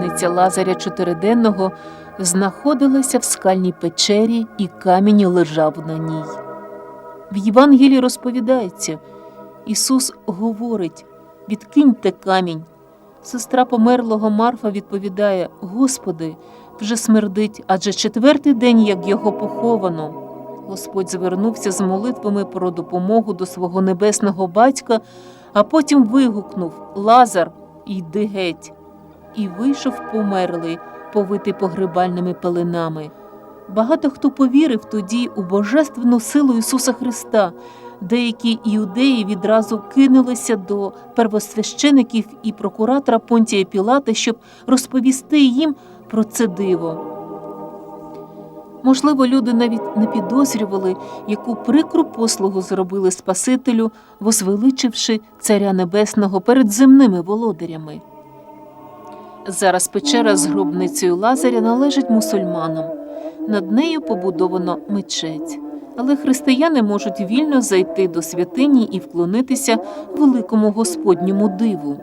гробниця Лазаря Чотириденного знаходилася в скальній печері, і камінь лежав на ній. В Євангелії розповідається, Ісус говорить: відкиньте камінь. Сестра померлого Марфа відповідає: Господи, вже смердить, адже четвертий день, як його поховано. Господь звернувся з молитвами про допомогу до свого небесного батька, а потім вигукнув Лазар, йди геть. І вийшов померлий, повитий погребальними пеленами. Багато хто повірив тоді у божественну силу Ісуса Христа. Деякі іудеї відразу кинулися до первосвящеників і прокуратора Понтія Пілата, щоб розповісти їм про це диво. Можливо, люди навіть не підозрювали, яку прикру послугу зробили Спасителю, возвеличивши Царя Небесного перед земними володарями. Зараз печера з гробницею Лазаря належить мусульманам. Над нею побудовано мечеть. Але християни можуть вільно зайти до святині і вклонитися великому Господньому диву.